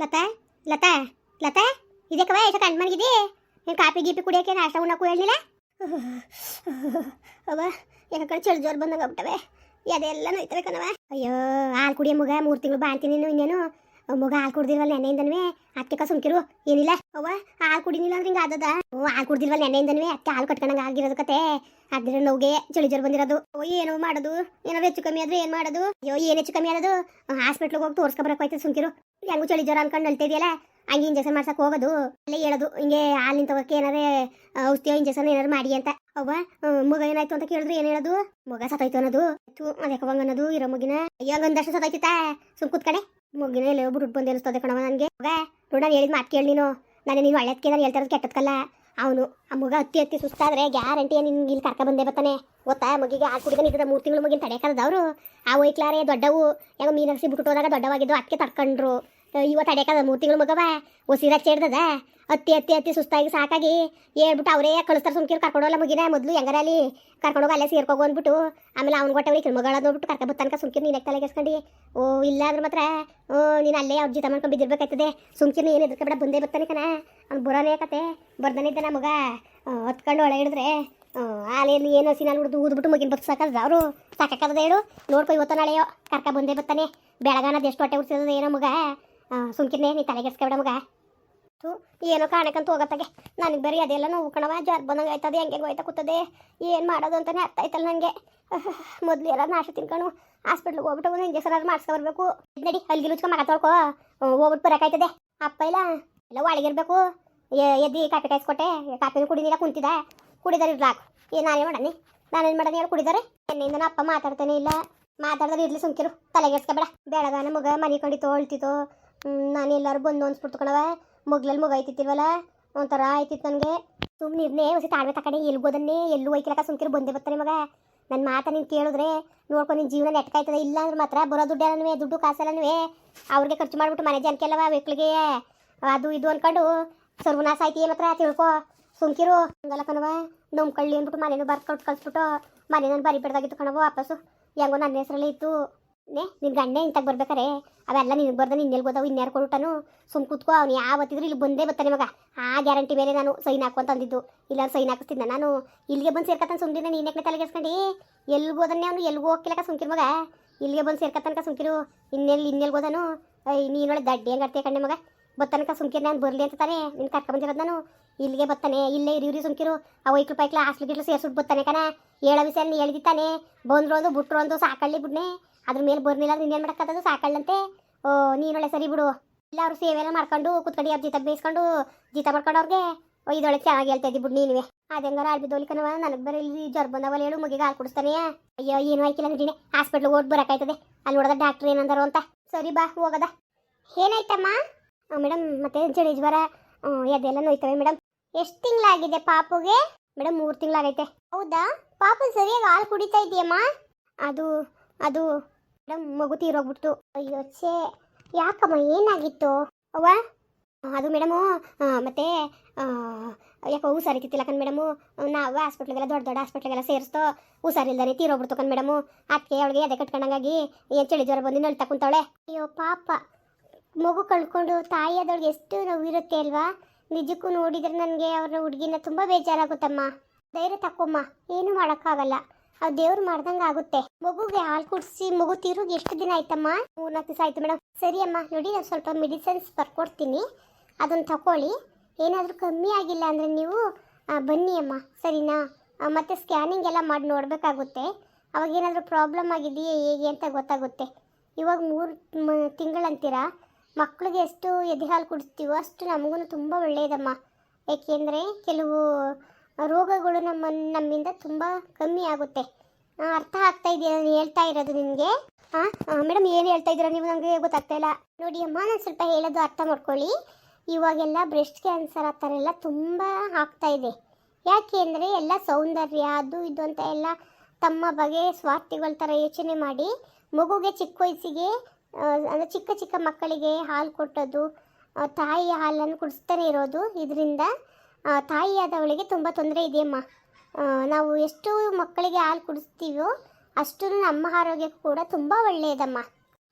ಲತಾ ಲತಾ ಲತಾ, ಇದಕ್ಕವ ಎಷ್ಟು ಕಣ್ಣು ಮನಗಿದೆ ನೀನು ಕಾಪಿ ಗೀಪಿ ಕುಡಿಯೋಕೆ ನಾಷ್ಟ ಉಣ್ಣಕ್ಕೂ ಹೇಳಿಲ್ಲ ಅವ ಯಾಕಡೆ ಚಳಿ ಜೋರು ಬಂದಂಗೆ ಆಗ್ಬಿಟ್ಟವೆ. ಅದೆಲ್ಲ ನೋಯ್ತವೆ ಕಣವ ಅಯ್ಯೋ, ಹಾಲು ಕುಡಿಯ ಮಗ ಮೂರು ತಿಂಗಳು ಬಾಣ್ತೀನಿ ನೀನು ಇನ್ನೇನು. ಮಗ ಹಾಲು ಕುಡ್ದಿಲ್ವಲ್ಲ ನೆನ್ನೆಯಿಂದನವೇ ಅಕ್ಕ ಸುಮ್ಕಿರು, ಏನಿಲ್ಲ. ಅವ್ವ, ಹಾಲು ಕುಡಿನಿಲ್ಲ ಅಂದ್ರೆ ಹಿಂಗೆ ಆದದ? ಓ ಹಾಲು ಕುಡ್ದಿಲ್ವಲ್ಲ ನೆನ್ನೆಯಿಂದನವೇ ಅತ್ತೆ ಹಾಲು ಕಟ್ಕೊಂಡಂಗ ಆಗಿರೋದು ಕತೆ. ಅದ್ರ ನೋವಿಗೆ ಚಳಿ ಜ್ವರ ಬಂದಿರೋದು. ಓ ಏನೋ ಮಾಡೋದು. ಏನೋ ಹೆಚ್ಚು ಕಮ್ಮಿ ಆದ್ರೆ ಏನು ಮಾಡೋದು? ಅಯ್ಯೋ, ಏನು ಹೆಚ್ಚು ಕಮ್ಮಿ ಆಗೋದು ಹಾಸ್ಪಿಟ್ಲಿಗೆ ಹೋಗಿ ತೋರಿಸ್ಕೊಬರಕ್ಕೆ ಹೋಯ್ತು ಸುಮ್ಕಿರು. ಹೆಂಗು ಚಳಿ ಜ್ವರ ಅನ್ಕೊಂಡು ಅಳ್ತಿದ್ಯಲ್ಲ ಹಂಗೆ ಇಂಜೆಕ್ಷನ್ ಮಾಡ್ಸಕ್ ಹೋಗೋದು. ಅಲ್ಲೇ ಹೇಳೋದು, ಹಿಂಗೆ ಹಾಲಿನ ತಗೋಕೆ ಏನಾರೇ ಔಷಧಿಯೋ ಇಂಜೆಕ್ಷನ್ ಏನಾರು ಮಾಡಿ ಅಂತ. ಅವ್ವ ಮಗ ಏನಾಯ್ತು ಅಂತ ಕೇಳಿದ್ರು ಏನ್ ಹೇಳೋದು? ಮಗ ಸತ್ತೋಯ್ತು ಅನ್ನೋದು. ಹಂಗ ಅನ್ನೋದು, ಇರೋ ಮಗಿನ. ಅಯ್ಯೋ ಒಂದಷ್ಟು ಸತ್ತೋಯ್ತಿತ್ತ ಸುಮ್ ಕೂತ್ಕಡೆ. ಮಗಿನ ಎಲ್ಲ ಬಿಟ್ಟು ಬಂದು ಅನಿಸ್ತದೆ ಕಣವ ನನಗೆ. ಮಗ, ನೋಡ, ನಾನು ಹೇಳಿದ್ ಮಾತು ಕೇಳಿ ನೀನು. ನಾನು ನೀನು ಒಳ್ಳೆದಕ್ಕೆ ನಾನು ಹೇಳ್ತಾ ಇರೋದು ಕೆಟ್ಟದ್ಕಲ್ಲ. ಅವನು, ಆ ಮಗ ಹತ್ತಿ ಹತ್ತಿ ಸುಸ್ತಾದ್ರೆ ಗ್ಯಾರಂಟಿ ನಿನ್ಗೆ ಇಲ್ಲಿ ಕರ್ಕ ಬಂದೇ ಬರ್ತಾನೆ. ಗೊತ್ತಾ ಮಗಿಗೆ ಆ ಕುಡಿದ ನಿಂತದ, ಮೂರು ತಿಂಗಳು ಮಗಿನ ತಡೆಯಕ್ಕದ ಅವರು ಆ ಒಯ್ಕ್ಲಾರೆ ದೊಡ್ಡವು ಯಾವ ಮೀನರ್ಸಿ ಬಿಟ್ಟು ಹೋದಾಗ ದೊಡ್ಡವಾಗಿದ್ದು ಅದಕ್ಕೆ ತಡ್ಕೊಂಡ್ರು. ಇವತ್ತು ತಡೆಯಕ್ಕದ ಮೂರು ತಿಂಗಳು ಮಗವ ಉಸಿರಾಗ ಚೇಡ್ದದ. ಅತ್ತಿ ಅತ್ತಿ ಅತ್ತಿ ಸುಸ್ತಾಗಿ ಸಾಕಾಗಿ ಹೇಳ್ಬಿಟ್ಟು ಅವರೇ ಕಳಿಸ್ತಾರೆ ಸುಮ್ಕಿರು ಕರ್ಕೊಂಡೋಲ್ಲ ಮುಗಿನ. ಮೊದಲು ಹೆಂಗರಲ್ಲಿ ಕರ್ಕೊಂಡೋಗಿ ಅಲ್ಲೇ ಸೇರ್ಕೋಗು ಅಂದ್ಬಿಟ್ಟು ಆಮೇಲೆ ಅವ್ನು ಕೊಟ್ಟವ್ರಿಗೆ ಮಗಳ ನೋಡ್ಬಿಟ್ಟು ಕರ್ಕ ಬತ್ತನಕ ಸುಮ್ಕಿರು ನೀನು ತಲೆಗೆಸ್ಕೊಂಡು ಓ, ಇಲ್ಲ ಅಂದ್ರೆ ಮಾತ್ರ, ಓ, ನೀನು ಅಲ್ಲೇ ಅವ್ರ ಜೀತ ಮಾಡ್ಕೊಂಡು ಬಿದ್ದಿರ್ಬೇಕಾಯ್ತದೆ. ಸುಮ್ಕಿರು ಏನು ಎದ್ರಕ ಬೇಡ ಬಂದೇ ಕಣ. ಅವ್ನು ಬರೋನೇ ಕತೆ ಬರ್ದಾನೆ ನಮಗ ಮಗ. ಹೊತ್ಕೊಂಡು ಒಳ ಹಿಡಿದ್ರೆ ಏನು ಏನೋ ಸಿನಾಲ್ ಹಿಡಿದು ಊದ್ಬಿಟ್ಟು ಮಗಿನ ಬಸ್ ಸಾಕದ ಅವರು. ಸಾಕಾಕದ ಹೇಳು. ನೋಡ್ಕೊ ಇವತ್ತು ನಾಳೆಯೋ ಕರ್ಕ ಬಂದೇ ಬರ್ತಾನೆ ಬೆಳಗಾನದ ಎಷ್ಟು ಹೊಟ್ಟೆ ಉಡ್ಸಿದ ಏನೋ ಮಗ. ಸುಮ್ಕಿರ್ನೆ, ನೀ ತಲೆಗೆಸ್ಕೊಬೇಡ ಮಗ. ಥೂ, ಏನೋ ಕಾಣಕ್ಕಂತ ಹೋಗತ್ತಾಗೆ. ನನಗೆ ಬರೀ ಅದೆಲ್ಲ ನೋವು ಕಣವ ಜ್ವರ ಬಂದಂಗೆ ಆಯ್ತದೆ, ಹೆಂಗೆ ಹೋಯ್ತಾ ಕೂತದೆ, ಏನು ಮಾಡೋದು ಅಂತಾನೆ ಅರ್ಥ ಆಯ್ತಲ್ಲ ನನಗೆ ಮೊದಲು ಎಲ್ಲ ನಾಶ ತಿನ್ಕೊಂಡು ಹಾಸ್ಪಿಟ್ಲಿಗೆ ಹೋಗ್ಬಿಟ್ಟು ಒಂದು ಇಂಜೆಕ್ಷನ್ ಆದ್ರೂ ಮಾಡಿಸ್ಕೊಬರ್ಬೇಕು ನಡಿ ಅಲ್ಲಿಗೆ ಲುಚ್ಕೊ ಮಗ ತೊಳ್ಕೊ ಹೋಗ್ಬಿಟ್ಟು ಬರೋಕಾಯ್ತದೆ ಅಪ್ಪ ಇಲ್ಲ, ಎಲ್ಲ ಒಳಗಿರ್ಬೇಕು ಎದ್ದಿ ಕಾಪಿ ಕಾಯಿಸ್ಕೊಟ್ಟೆ ಕಾಫಿ ಕುಡಿದಿಲ್ಲ ಕುಂತಿದ ಕುಡಿದಾರೆ ಇರ್ಲಾಕು ಏ, ನಾನೇ ಮಾಡನಿ ನಾನೇನು ಮಾಡನಿ ಹೇಳಿ, ಕುಡಿದಾರೆ? ಎನ್ನಿಂದ ಅಪ್ಪ ಮಾತಾಡ್ತಾನೆ ಇಲ್ಲ. ಮಾತಾಡಿದ್ರೆ ಇರ್ಲಿ ಸುಮ್ಕಿರು. ತಲೆಗೆಡ್ಸ್ಕೊಬೇಡ ಬೆಳಗಾನ ಮಗ ಮನೆ ಕಂಡಿತ್ತು ಅಳ್ತಿತ್ತು ನಾನು ಎಲ್ಲರೂ ಬಂದು ಅನ್ಸ್ಬಿಡ್ತು ಕಣವ ಮಗ್ಲಲ್ಲಿ ಮಗ ಐತಿತ್ತಿಲ್ವಲ್ಲ ಒಂಥರ ಆಯ್ತಿತ್ತು ನನಗೆ. ಸುಮ್ಮನೆ ಇರ್ನೇ ಹೊಸ ತಾಳ್ಮೆ ತಕೊಂಡೆ ಎಲ್ಲಿ ಬೋದನ್ನೇ ಎಲ್ಲೂ ಒಯ್ಕಿಲಕ ಸುಮ್ಕಿರು ಬಂದೇ ಬರ್ತಾನೆ ಮಗ. ನನ್ನ ಮಾತ ನೀನು ಕೇಳಿದ್ರೆ ನೋಡ್ಕೊಂಡು ನಿನ್ನ ಜೀವನ ನೆಟ್ಕಾಯ್ತದೆ ಇಲ್ಲ ಅಂದ್ರೆ ಮಾತ್ರ ಬರೋ ದುಡ್ಡೆಲ್ಲನೂ ದುಡ್ಡು ಕಾಸಲ್ಲನೂ ಅವ್ರಿಗೆ ಖರ್ಚು ಮಾಡಿಬಿಟ್ಟು ಮನೆ ಜನಕ್ಕೆಲ್ಲವ ಮಕ್ಳಿಗೆ ಅದು ಇದು ಅನ್ಕೊಂಡು ಸರ್ವನಾಶ ಆಯ್ತಿ ಮಾತ್ರ, ತಿಳ್ಕೊ. ಸುಮ್ಕಿರು. ಹಂಗಲ್ಲ ಕಣವ ನಂಬ್ಕೊಳ್ಳಿ ಅಂದ್ಬಿಟ್ಟು ಮನೇನು ಬರ್ಕೊಟ್ಟು ಕಳಿಸ್ಬಿಟ್ಟು ಮನೆ ನಾನು ಬರಿ ಬಿಡ್ದಾಗಿತ್ತು ಕಣವ ವಾಪಸ್ಸು. ಹೆಂಗೋ ನನ್ನ ಹೆಸರಲ್ಲಿ ಇತ್ತು. ನೇ ನಿನ್ನ ಗಂಡೆ ಇಂತಾಗ ಬರ್ಬೇಕಾರೆ? ಅವೆಲ್ಲ ನಿನಗೆ ಬರ್ದ ನಿನ್ನ ಎಲ್ಲಿ ಗೊತ್ತಾವು ಇನ್ಯಾರು ಕೊಡುತ್ತಾನು ಸುಮ್ ಕೂತ್ಕೋ, ಅವ್ನು ಯಾವತ್ತಿದ್ರು ಇಲ್ಲಿ ಬಂದೇ ಬರ್ತಾನೆ ಮಗ. ಆ ಗ್ಯಾರಂಟಿ ಮೇಲೆ ನಾನು ಸೈನ್ ಹಾಕು ಅಂತ ಅಂದಿದ್ದು. ಇಲ್ಲ ಸೈನ್ ಹಾಕಿಸ್ತಿದ್ದ ನಾನು? ಇಲ್ಲಿಗೆ ಬಂದು ಸೇರ್ಕತ್ತಾನ ಸುಮ್ದಿನ ನೀನೇ ತಲೆಗೆಸ್ಕೊಂಡು ಎಲ್ಲಿ ಹೋದನ್ನೇ ಅವನು ಎಲ್ಲಿ ಹೋಗ್ಕಿಲಕ ಸುಮ್ಕಿರ್ ಮಗ? ಇಲ್ಲಿಗೆ ಬಂದು ಸೇರ್ಕತ್ತನಕ ಸುಮ್ಕಿರು. ಇನ್ನೆಲ್ಲಿ ಇನ್ನೆಲ್ಲಿ ಹೋದನು? ನೀನೊಳಗೆ ದಡ್ಡಿ ಹೆಂಗೆ ಆಡ್ತೀಯ ಕಣ್ಣೆ ಮಗ? ಬತ್ತನಕ ಸುಮ್ಕಿರ್ ನಾನು ಬರಲಿ ಅಂತ ತಾನೆ ನಿನ್ನ ಕರ್ಕ ಬಂದಿರೋದು ನಾನು? ಇಲ್ಲಿಗೆ ಬರ್ತಾನೆ, ಇಲ್ಲೇ ಇರಿ ಇರಿ ಸುಮ್ಕಿರು. ಆ ವೈಕ್ಳು ಪೈಕ್ಲ ಹಾಸ್ಲು ಗಿಟ್ಲು ಸೇರ್ಸುಟ್ ಬರ್ತಾನೆ ಕಣ. ಹೇಳೋ ವಿಷಯ ನೀ ಹೇಳಿದಿತ್ತಾನೆ ಬಂದ್ರು ಒಂದು ಬಿಟ್ರು ಸಾಕಳ್ಳಿ ಬಿಡ್ನೆ. ಅದ್ರ ಮೇಲೆ ಬರ್ನಿಲ್ಲ ಅಂದ್ರೆ ಇನ್ನೇನು ಮಾಡಕ್ಕತ್ತದು ಸಾಕಳ್ಳಂತೆ? ಓ, ನೀನೊಳ್ಳೆ ಸರಿ ಬಿಡು. ಇಲ್ಲ, ಅವ್ರು ಸೇವೆ ಎಲ್ಲ ಮಾಡ್ಕೊಂಡು ಕುತ್ಕಡಿ ಅವ್ರ ಜೀತ ಬೇಯಿಸ್ಕೊಂಡು ಜೀತ ಮಾಡ್ಕೊಂಡು ಅವ್ರಿಗೆ? ಇದೊಳಗೆ ಚೆನ್ನಾಗಿ ಹೇಳ್ತಾ ಇದ್ದಿ ಬಿಡು ನೀನುವೆ ಅದೆಂಗಾರ ಆಳ್ಬಿದ್ದೋಲಿ ಕಣವ ನನಗೆ ಬರೀ ಇಲ್ಲಿ ಜ್ವರ ಬಂದವಲ್ಲ ಹೇಳು, ಮುಗಿಗೆ ಹಾಲು ಕುಡಿಸ್ತಾನೆ. ಅಯ್ಯೋ, ಏನು ಆಯ್ಕಿಲ್ಲ ನೀನೆ ಹಾಸ್ಪಿಟ್ಲಿಗೆ ಹೋಗಿ ಬರಕಾಯ್ತದೆ ಅಲ್ಲಿ ನೋಡಿದ ಡಾಕ್ಟ್ರ್ ಏನಂದಾರು ಅಂತ. ಸರಿ ಬಾ, ಹೋಗದ. ಏನಾಯ್ತಮ್ಮ? ಮೇಡಮ್ ಮತ್ತೆ ಚಳಿ ಜ್ವರ ಎದೆಲ್ಲ ನೋಯ್ತವೆ ಮೇಡಮ್ ಎಷ್ಟು ತಿಂಗಳಾಗಿದೆ ಪಾಪುಗೆ? ಮೇಡಮ್ ಮೂರು ತಿಂಗಳಾಗೈತೆ. ಹೌದಾ? ಪಾಪು ಸರಿಯಾಗಿ ಹಾಲು ಕುಡಿತಾ ಇದೆಯಮ್ಮ? ಅದು ಅದು ಮೇಡಮ್ ಮಗು ತೀರೋಗ್ಬಿಡ್ತು ಅಯ್ಯೋ, ಛೇ. ಯಾಕಮ್ಮ, ಏನಾಗಿತ್ತು? ಅವ್ವ? ಅದು ಮೇಡಮು ಮತ್ತೆ ಯಾಕೆ ಹುಷಾರಿತ್ತಿಲ್ಲ ಕಣ್ ಮೇಡಮು. ನಾವು ಹಾಸ್ಪಿಟ್ಲಿಗೆಲ್ಲ, ದೊಡ್ಡ ದೊಡ್ಡ ಹಾಸ್ಪಿಟ್ಲಿಗೆಲ್ಲ ಸೇರಿಸ್ತೋ. ಹುಷಾರಿಲ್ದಾನೆ ತೀರೋಗ್ಬಿಡ್ತು ಕಣ್ ಮೇಡಮು. ಅದಕ್ಕೆ ಅವಳಿಗೆ ಎದೆ ಕಟ್ಕೊಂಡಂಗಾಗಿ ಏನು ಚಳಿ ಜ್ವರ ಬಂದು ನಳ್ತಾ ಕುಂತವಳೆ ಅಯ್ಯೋ, ಪಾಪ. ಮಗು ಕಳ್ಕೊಂಡು ತಾಯಿ ತಾಯಿಯಾದವ್ಳಿಗೆ ಎಷ್ಟು ನೋವಿರುತ್ತೆ ಅಲ್ವಾ? ನಿಜಕ್ಕೂ ನೋಡಿದ್ರೆ ನನಗೆ ಅವ್ರ ಹುಡುಗಿನ ತುಂಬ ಬೇಜಾರಾಗುತ್ತಮ್ಮ. ಧೈರ್ಯ ತಕ್ಕೊಮ್ಮ. ಏನು ಮಾಡೋಕ್ಕಾಗಲ್ಲ. ಅದು ದೇವ್ರು ಮಾಡ್ದಂಗೆ ಆಗುತ್ತೆ. ಮಗುಗೆ ಹಾಲು ಕುಡಿಸಿ, ಮಗು ತಿರುಗಿ ಎಷ್ಟು ದಿನ ಆಯ್ತಮ್ಮ? ಮೂರ್ನಾಲ್ಕು ದಿವಸ ಆಯ್ತು ಮೇಡಮ್ ಸರಿ ಅಮ್ಮ, ನೋಡಿ ನಾನು ಸ್ವಲ್ಪ ಮೆಡಿಸಿನ್ಸ್ ಬರ್ಕೊಡ್ತೀನಿ. ಅದನ್ನು ತಗೊಳ್ಳಿ ಏನಾದರೂ ಕಮ್ಮಿ ಆಗಿಲ್ಲ ಅಂದರೆ ನೀವು ಬನ್ನಿ ಅಮ್ಮ. ಸರಿನಾ? ಮತ್ತೆ ಸ್ಕ್ಯಾನಿಂಗ್ ಎಲ್ಲ ಮಾಡಿ ನೋಡಬೇಕಾಗುತ್ತೆ. ಅವಾಗ ಏನಾದರೂ ಪ್ರಾಬ್ಲಮ್ ಆಗಿದೆಯೇ ಹೇಗೆ ಅಂತ ಗೊತ್ತಾಗುತ್ತೆ. ಇವಾಗ ಮೂರು ತಿಂಗಳಂತೀರಾ? ಮಕ್ಕಳಿಗೆ ಎಷ್ಟು ಎದೆ ಹಾಲು ಕುಡಿಸ್ತೀವೋ ಅಷ್ಟು ನಮಗೂ ತುಂಬ ಒಳ್ಳೆಯದಮ್ಮ ಏಕೆಂದರೆ ಕೆಲವು ರೋಗಗಳು ನಮ್ಮ ನಮ್ಮಿಂದ ತುಂಬ ಕಮ್ಮಿ ಆಗುತ್ತೆ. ಅರ್ಥ ಆಗ್ತಾ ಇದೆಯಾ? ಹೇಳ್ತಾ ಇರೋದು ನಿಮಗೆ? ಹಾಂ ಮೇಡಮ್ ಏನು ಹೇಳ್ತಾ ಇದ್ದೀರಾ? ನೀವು ನನಗೆ ಗೊತ್ತಾಗ್ತಾ ಇಲ್ಲ. ನೋಡಿ ಅಮ್ಮ, ನಾನು ಸ್ವಲ್ಪ ಹೇಳೋದು ಅರ್ಥ ಮಾಡ್ಕೊಳ್ಳಿ. ಇವಾಗೆಲ್ಲ ಬ್ರೆಸ್ಟ್ ಕ್ಯಾನ್ಸರ್ ಆ ಥರ ಎಲ್ಲ ತುಂಬ ಆಗ್ತಾ ಇದೆ. ಯಾಕೆ ಅಂದರೆ ಎಲ್ಲ ಸೌಂದರ್ಯ, ಅದು ಇದು ಅಂತ ಎಲ್ಲ ತಮ್ಮ ಬಗೆ ಸ್ವಾರ್ಥಿಗಳ ಥರ ಯೋಚನೆ ಮಾಡಿ ಮಗುಗೆ ಚಿಕ್ಕ ವಯಸ್ಸಿಗೆ ಅಂದರೆ ಚಿಕ್ಕ ಚಿಕ್ಕ ಮಕ್ಕಳಿಗೆ ಹಾಲು ಕೊಟ್ಟೋದು ತಾಯಿ ಹಾಲನ್ನು ಕುಡಿಸ್ತಾನೆ ಇರೋದು ಇದರಿಂದ. ತಾಯಿಯಾದವಳಿಗೆ ತುಂಬ ತೊಂದರೆ ಇದೆಯಮ್ಮ. ಅಮ್ಮ ನಾವು ಎಷ್ಟು ಮಕ್ಕಳಿಗೆ ಹಾಲು ಕುಡಿಸ್ತೀವೋ ಅಷ್ಟು ನಮ್ಮ ಆರೋಗ್ಯಕ್ಕೂ ಕೂಡ ತುಂಬ ಒಳ್ಳೆಯದಮ್ಮ.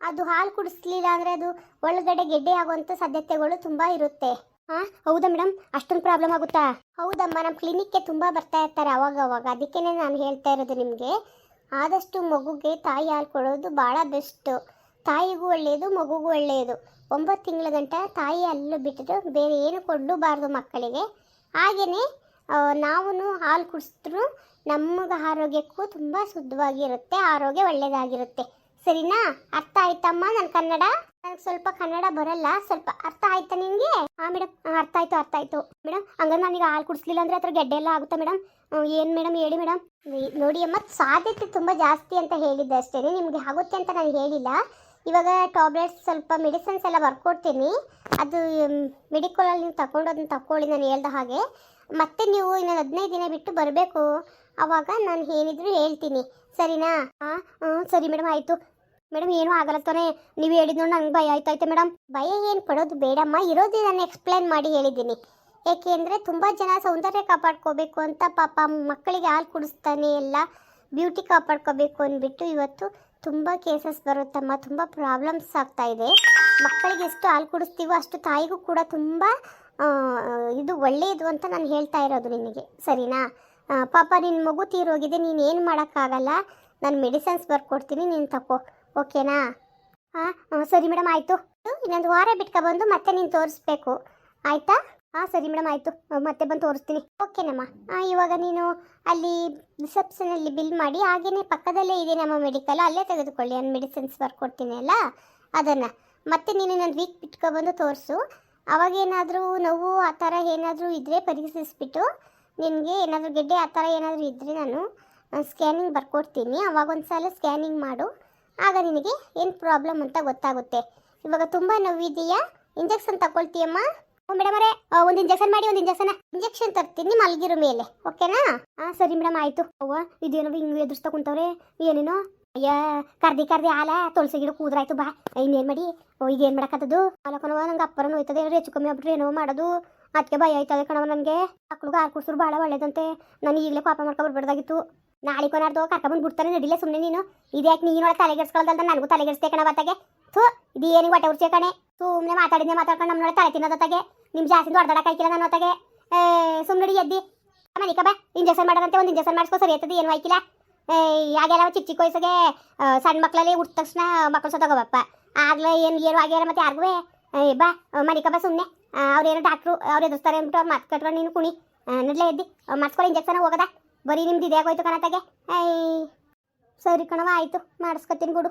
ಅದು ಹಾಲು ಕುಡಿಸ್ಲಿಲ್ಲ ಅಂದರೆ ಅದು ಒಳಗಡೆ ಗೆಡ್ಡೆ ಆಗುವಂಥ ಸಾಧ್ಯತೆಗಳು ತುಂಬ ಇರುತ್ತೆ. ಹಾಂ ಹೌದಾ ಮೇಡಮ್ ಅಷ್ಟೊಂದು ಪ್ರಾಬ್ಲಮ್ ಆಗುತ್ತಾ? ಹೌದಮ್ಮ, ನಮ್ಮ ಕ್ಲಿನಿಕ್ಗೆ ತುಂಬ ಬರ್ತಾ ಇರ್ತಾರೆ ಅವಾಗ ಅವಾಗ ಅದಕ್ಕೇ ನಾನು ಹೇಳ್ತಾ ಇರೋದು ನಿಮಗೆ. ಆದಷ್ಟು ಮಗುಗೆ ತಾಯಿ ಹಾಲು ಕೊಡೋದು ಭಾಳ ಬೆಸ್ಟು ತಾಯಿಗೂ ಒಳ್ಳೆಯದು, ಮಗುಗೂ ಒಳ್ಳೆಯದು. ಒಂಬತ್ತು ತಿಂಗಳ ಗಂಟ ತಾಯಿ ಅಲ್ಲೂ ಬಿಟ್ಟರೆ ಬೇರೆ ಏನು ಕೊಡಲೂಬಾರ್ದು ಮಕ್ಕಳಿಗೆ. ಹಾಗೆಯೇ ನಾವು ಹಾಲು ಕುಡಿಸಿದ್ರು ನಮಗೆ ಆರೋಗ್ಯಕ್ಕೂ ತುಂಬ ಶುದ್ಧವಾಗಿರುತ್ತೆ, ಆರೋಗ್ಯ ಒಳ್ಳೆಯದಾಗಿರುತ್ತೆ ಸರಿನಾ? ಅರ್ಥ ಆಯ್ತಮ್ಮ ನನ್ನ ಕನ್ನಡ? ನನಗೆ ಸ್ವಲ್ಪ ಕನ್ನಡ ಬರಲ್ಲ, ಸ್ವಲ್ಪ ಅರ್ಥ ಆಯ್ತಾ ನಿಮಗೆ ಹಾಂ ಮೇಡಮ್ ಅರ್ಥ ಆಯ್ತು ಅರ್ಥ ಆಯ್ತು. ಮೇಡಮ್ ಹಂಗಂದ್ರೆ ನಾನೀಗ ಹಾಲು ಕುಡಿಸ್ಲಿಲ್ಲ ಅಂದರೆ ಹತ್ರ ಗೆಡ್ಡೆ ಎಲ್ಲ ಆಗುತ್ತಾ ಮೇಡಮ್ ಏನು ಮೇಡಮ್ ಹೇಳಿ ಮೇಡಮ್ ನೋಡಿ ಅಮ್ಮ, ಸಾಧ್ಯತೆ ತುಂಬ ಜಾಸ್ತಿ ಅಂತ ಹೇಳಿದ್ದೆ ಅಷ್ಟೇ ನಿಮಗೆ ಆಗುತ್ತೆ ಅಂತ ನಾನು ಹೇಳಿಲ್ಲ. ಇವಾಗ ಟ್ಯಾಬ್ಲೆಟ್ಸ್ ಸ್ವಲ್ಪ ಮೆಡಿಸಿನ್ಸ್ ಎಲ್ಲ ಬರ್ಕೊಡ್ತೀನಿ. ಅದು ಮೆಡಿಕಲಲ್ಲಿ ನೀವು ತಗೊಂಡು ತಕೊಳ್ಳಿ ತಗೊಳ್ಳಿ, ನಾನು ಹೇಳ್ದ ಹಾಗೆ. ಮತ್ತೆ ನೀವು ಇನ್ನೊಂದು ಹದಿನೈದು ದಿನ ಬಿಟ್ಟು ಬರಬೇಕು. ಆವಾಗ ನಾನು ಏನಿದ್ರು ಹೇಳ್ತೀನಿ. ಸರಿನಾ? ಹಾಂ ಹಾಂ ಸರಿ ಮೇಡಮ್ ಆಯಿತು. ಮೇಡಮ್ ಏನೂ ಆಗಲ್ಲ ತಾನೇ. ನೀವು ಹೇಳಿದ್ ನೋಡಿ ನಂಗೆ ಭಯ ಆಯ್ತೈತೆ ಮೇಡಮ್ ಭಯ ಏನು ಪಡೋದು ಬೇಡಮ್ಮ. ಇರೋದು ನಾನು ಎಕ್ಸ್ಪ್ಲೈನ್ ಮಾಡಿ ಹೇಳಿದ್ದೀನಿ. ಏಕೆಂದರೆ ತುಂಬ ಜನ ಸೌಂದರ್ಯ ಕಾಪಾಡ್ಕೋಬೇಕು ಅಂತ ಪಾಪ ಮಕ್ಕಳಿಗೆ ಹಾಲು ಕುಡಿಸ್ತಾನೆ ಎಲ್ಲ. ಬ್ಯೂಟಿ ಕಾಪಾಡ್ಕೋಬೇಕು ಅಂದ್ಬಿಟ್ಟು ಇವತ್ತು ತುಂಬ ಕೇಸಸ್ ಬರುತ್ತಮ್ಮ ತುಂಬ ಪ್ರಾಬ್ಲಮ್ಸ್ ಆಗ್ತಾ ಇದೆ. ಮಕ್ಕಳಿಗೆ ಎಷ್ಟು ಹಾಲು ಕುಡಿಸ್ತೀವೋ ಅಷ್ಟು ತಾಯಿಗೂ ಕೂಡ ತುಂಬ ಇದು ಒಳ್ಳೆಯದು ಅಂತ ನಾನು ಹೇಳ್ತಾ ಇರೋದು ನಿನಗೆ. ಸರಿನಾ? ಪಾಪ ನಿನ್ನ ಮಗು ತೀರೋಗಿದೆ, ನೀನು ಏನು ಮಾಡೋಕ್ಕಾಗಲ್ಲ? ನಾನು ಮೆಡಿಸನ್ಸ್ ಬರ್ಕೊಡ್ತೀನಿ, ನೀನು ತಕೋ. ಓಕೆನಾ? ಹಾಂ ಸರಿ ಮೇಡಮ್ ಆಯಿತು. ಇನ್ನೊಂದು ವಾರ ಬಿಟ್ಕೊಬಂದು ಮತ್ತೆ ನೀನು ತೋರಿಸ್ಬೇಕು. ಆಯಿತಾ? ಹಾಂ, ಸರಿ ಮೇಡಮ್, ಆಯಿತು. ಮತ್ತೆ ಬಂದು ತೋರಿಸ್ತೀನಿ. ಓಕೆನಮ್ಮ ಹಾಂ ಇವಾಗ ನೀನು ಅಲ್ಲಿ ರಿಸೆಪ್ಷನಲ್ಲಿ ಬಿಲ್ ಮಾಡಿ ಹಾಗೆಯೇ ಪಕ್ಕದಲ್ಲೇ ಇದೆ ನಮ್ಮ ಮೆಡಿಕಲ್ ಅಲ್ಲೇ ತೆಗೆದುಕೊಳ್ಳಿ, ನಾನು ಮೆಡಿಸಿನ್ಸ್ ಬರ್ಕೊಡ್ತೀನಿ, ಅಲ್ಲ? ಅದನ್ನು. ಮತ್ತೆ ನೀನು ನನ್ನ ವೀಕ್ ಬಿಟ್ಕೊಬಂದು ತೋರಿಸು. ಅವಾಗೇನಾದರೂ ನೋವು, ಆ ಥರ ಏನಾದರೂ ಇದ್ದರೆ ಪರೀಕ್ಷಿಸ್ಬಿಟ್ಟು ನಿನಗೆ ಏನಾದರೂ ಗೆಡ್ಡೆ, ಆ ಥರ ಏನಾದರೂ ಇದ್ದರೆ ನಾನು ಸ್ಕ್ಯಾನಿಂಗ್ ಬರ್ಕೊಡ್ತೀನಿ. ಅವಾಗ ಒಂದು ಸಲ ಸ್ಕ್ಯಾನಿಂಗ್ ಮಾಡು. ಆಗ ನಿನಗೆ ಏನು ಪ್ರಾಬ್ಲಮ್ ಅಂತ ಗೊತ್ತಾಗುತ್ತೆ. ಇವಾಗ ತುಂಬ ನೋವಿದೆಯಾ? ಇಂಜೆಕ್ಷನ್ ತಗೊಳ್ತೀಯಮ್ಮ? ಮೇಡಮ್ ಅವರೇ ಒಂದು ಇಂಜೆಕ್ಷನ್ ಮಾಡಿ, ಒಂದು ಇಂಜೆಕ್ಷನ್ ಇಂಜೆಕ್ಷನ್ ತರ್ತೀನಿ ಮಲಗಿರೋ ಮೇಲೆ ಓಕೆನಾ ಹಾ ಸರಿ ಮೇಡಮ್ ಆಯ್ತು. ಅವ್ವ, ಇದೇನೋ ಹಿಂಗ್ ಎದುರಿಸ್ತಾ ಕುಂತವ್ರೆ, ಏನೇನೋ? ಅಯ್ಯ, ಕರ್ದಿ ಕರ್ದಿ ಆಲ, ತುಳಸಿ ಗಿಡ ಕೂದ್ರಾಯ್ತು, ಬಾ. ಇನ್ನೇನ್ ಮಾಡಿ? ಈಗ ಏನು ಮಾಡಕ್ಕತ್ತದು ಅಲ್ಲಕನವ ನಂಗೆ ಅಪ್ಪರ ನೋಯ್ತದೆ ಹೆಚ್ಚು ಕಮ್ಮಿ ಆಗ್ಬಿಟ್ರೆ ಏನೋ ಮಾಡೋದು. ಅದಕ್ಕೆ ಭಯ ಆಯ್ತದೆ ಕಣವ ನನಗೆ. ಮಕ್ಳಿಗೆ ಆರು ಕುಡ್ಸ್ರು ಭಾಳ ಒಳ್ಳೇದಂತೆ. ನಾನು ಈಗಲೇ ಪಾಪ ಮಾಡ್ಕೊ ಬರ್ಬಾರ್ದಾಗಿತ್ತು ನಾಳೆ ಕೊನಾರ್ದು ಕರ್ಕೊಂಬಂದು ಬಿಡ್ತಾನೆ ನಡಿಲೇ ಸುಮ್ಮನೆ ನೀನು. ಇದ್ಯಾಕೆ ನೀನೊಳಗೆ ತಲೆಗೆಡ್ಸ್ಕೊಳ್ದಲ್ದ ನನಗೂ ತಲೆಗೆಡ್ಸ್ತೆ ಕಣ ಬತ್ತಾಗೆ ಥೂ, ಇದು ಏನಿಗೆ ಹೊಟ್ಟೆ ಉರ್ಚೆ ಕಣೆ? ಸುಮ್ಮನೆ ಮಾತಾಡಿದ್ನೆ, ಮಾತಾಡ್ಕೊಂಡು ನಮ್ಮನೊಳಗೆ ತಲೆ ತಿನ್ನೋದತ್ತಾಗೆ ನಿಮ್ಮ ಜಾಸ್ತಿ ದೊಡ್ಡದಾಡಕ್ಕೆ ಕೈಕಿಲ್ಲ ನನ್ನ ಹೊತ್ತಾಗೆ ಸುಮ್ಮನೆ ಎದ್ದಿ. ಮನಿಕ ಬಾ ಇಂಜೆಕ್ಷನ್ ಮಾಡೋದಂತೆ ಒಂದು ಇಂಜೆಕ್ಷನ್ ಮಾಡಿಸ್ಕೊ, ಸರಿ ಆಯ್ತದೆ, ಏನು ಆಯ್ಕಿಲ್ಲ ಆಗೆಲ್ಲ ಚಿಕ್ಕ ಚಿಕ್ಕ ವಯಸ್ಸಿಗೆ ಸಣ್ಣ ಮಕ್ಕಳಲ್ಲಿ ಹುಟ್ಟ ತಕ್ಷಣ ಮಕ್ಕಳು ಸತ್ತೋಗವಪ್ಪ ಆಗ್ಲೇ ಏನು ಏನು ಆಗ್ಯಾರ ಮತ್ತೆ ಯಾರಿಗೂ ಬಾ ಮನಿಕ ಬಾ ಸುಮ್ಮನೆ ಅವ್ರೇನು ಡಾಕ್ಟ್ರು ಅವ್ರು ಎದುರಿಸ್ತಾರೆ ಅಂದ್ಬಿಟ್ಟು ಅವ್ರು ಮಾತು ಕಟ್ಕೊಂಡು ನೀನು ಕುಣಿ. ನಡ್ಲೇ, ಎದ್ದಿ. ಮಾಡಿಸ್ಕೊಳ್ಳಿ ಇಂಜೆಕ್ಷನ್ ಹೋಗದ. ಬರೀ ನಿಮ್ದು ಇದೇ ಆಗೋಯ್ತು ಕಣತಾಗೆ ಐ ಸರಿ ಕಣವ ಆಯಿತು. ಮಾಡಿಸ್ಕೊತೀನಿ ಬಿಡು.